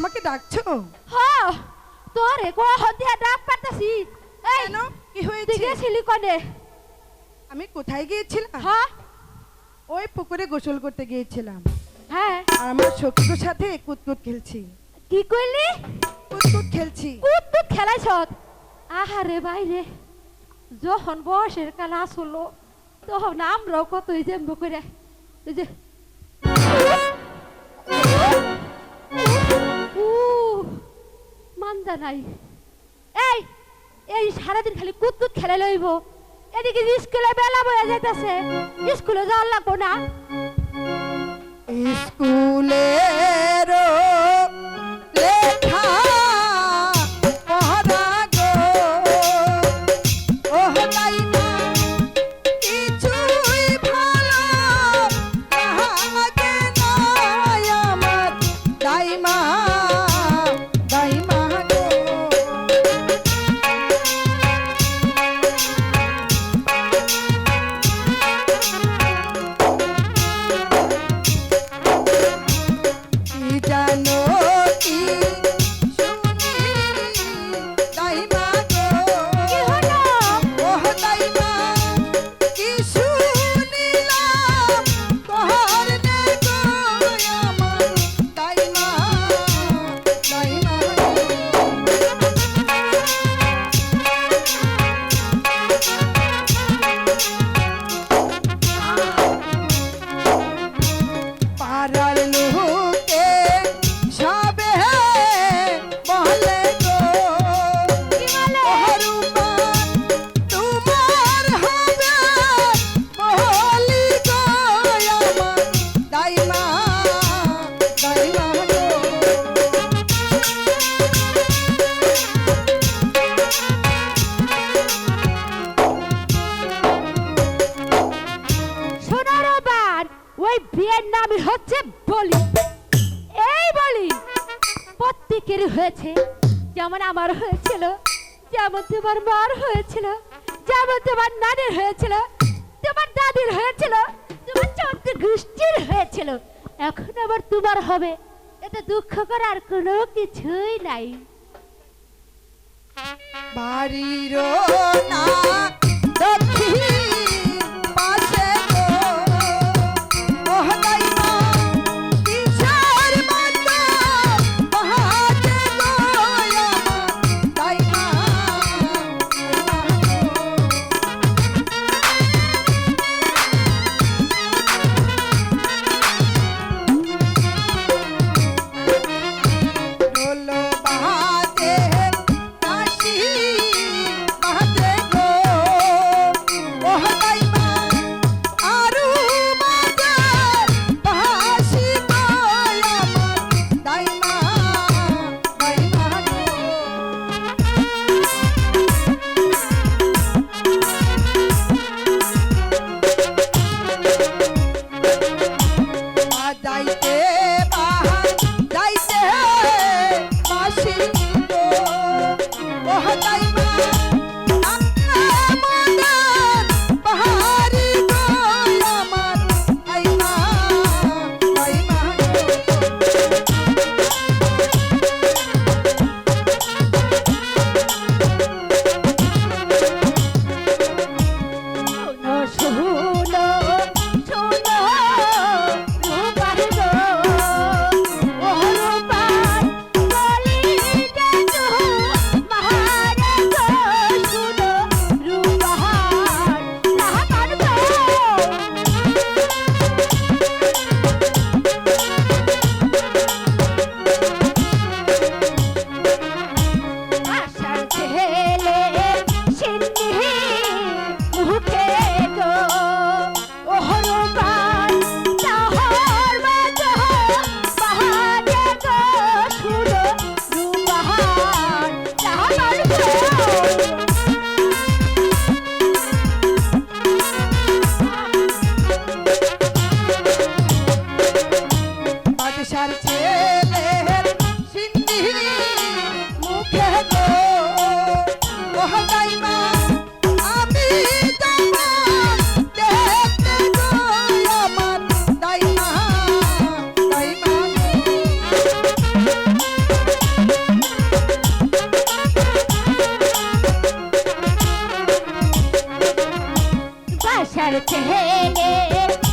আমাকে ডাকছো? হ তোরে গো হদিয়া ডাক পাতাছি। এই কেন? কি হয়েছে? গেছিলি কনে? আমি কোথায় গিয়েছিলাম? হ্যাঁ। ওই পুকুরে গোসল করতে গিয়েছিলাম। হ্যাঁ। আর আমার সখীর সাথে কুতকুত খেলছি। কি কইলি কুতকুত খেলছি। কুত কুত খেলাইছ আহারে বাইরে। যখন বয়সের কাল আসলো তখন আমরাও কত এই যে এমন করে এই যে উ, মান্দা নাই। এই এই সারাদিন খালি কুত কুত খেলে লইব। এদিকে স্কুলে বেলা বয়ে যাইতেছে। স্কুলে যাওয়ার লাগবো না। is ওই বিয়ের নাম হচ্ছে বলি। এই বলি প্রত্যেকের হয়েছে, যেমন আমার হয়েছিল, যেমন তোমার মার হয়েছিল, যেমন তোমার নানির হয়েছিল, তোমার দাদির হয়েছিল, তোমার চৌদ্দ গোষ্ঠীর হয়েছিল। এখন আবার তোমার হবে। এতে দুঃখ করার কোনো কিছুই নাই। বাড়ির না কে